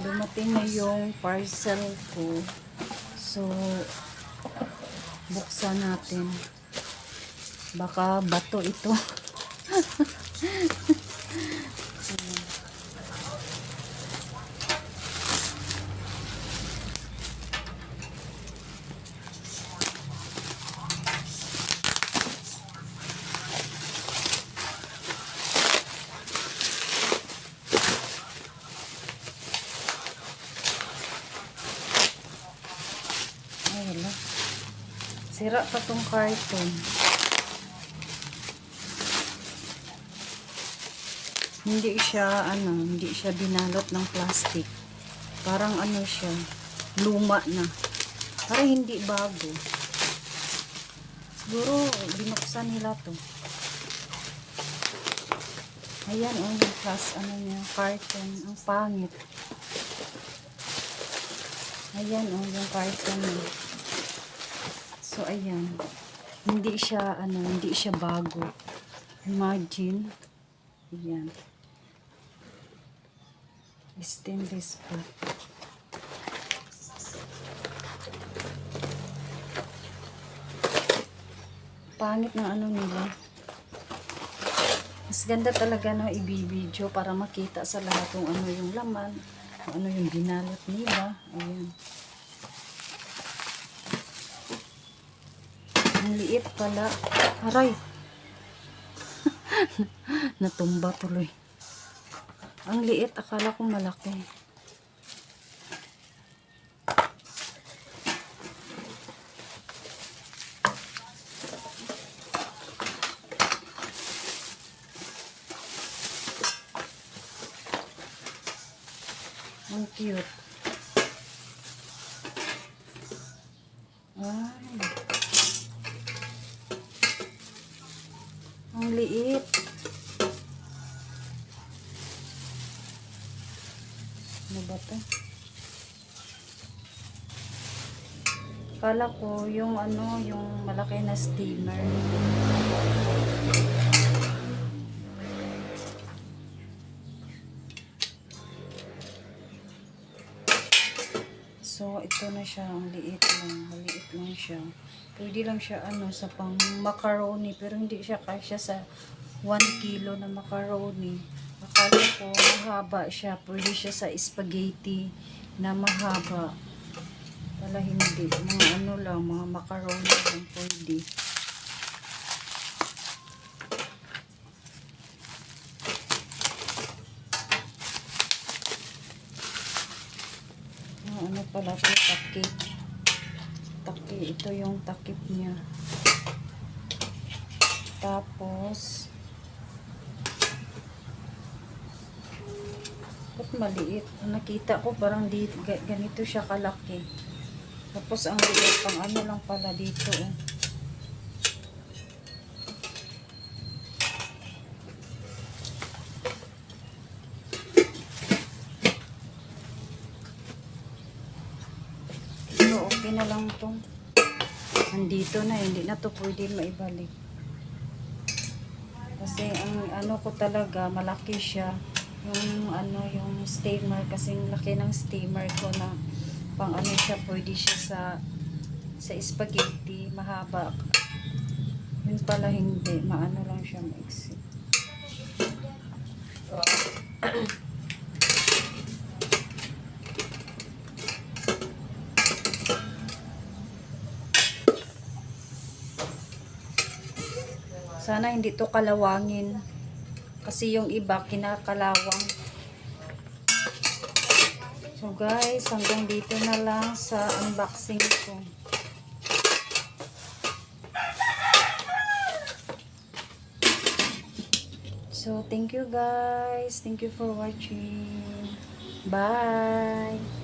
dumating na yung parcel ko. So, buksan natin. Baka bato ito. Ay, wala. Sira pa tong carton. Hindi siya, ano, hindi siya binalot ng plastic. Parang ano siya, luma na. Parang hindi bago. Siguro, binuksan nila to. Ayan, oh, yung plus, ano niya, carton. Ang pangit. Ayan, oh, yung carton niya. So, ayan. Hindi siya, ano, hindi siya bago. Imagine. Ayan. Stainless pa. Pangit ng ano nila. Mas ganda talaga no ibibidyo para makita sa lahat kung ano yung laman, kung ano yung binalot nila. Ayan. Ang liit pala. Aray! Natumba tuloy. Ang liit, akala ko malaki. Ang cute. Ay. Ang liit. Ano ba to? Kala ko yung ano, yung malaki na steamer. So, ito na siya. Ang liit lang. Maliit lang siya. Pwede lang siya ano, sa pang macaroni. Pero hindi siya kasya sa 1 kilo na macaroni. Akala ko mahaba siya. Pwede siya sa spaghetti na mahaba. Pala hindi. Mga ano lang, mga macaroni lang pwede. Ano pala ito? Takip. Taki. Ito yung takip niya. Tapos, ba't maliit? Nakita ko parang di, ga- ganito siya kalaki. Tapos ang liit pang ano lang pala dito. Oh. Okay na lang to. Nandito na, hindi na to pwede maibalik. Kasi ang ano ko talaga, malaki siya. Yung ano, yung steamer, kasi laki ng steamer ko na pang ano siya, pwede siya sa sa spaghetti, mahaba. Yun pala hindi, maano lang siya maiksi. Sana hindi to kalawangin. Kasi yung iba kinakalawang. So guys, hanggang dito na lang sa unboxing ko. So thank you guys. Thank you for watching. Bye.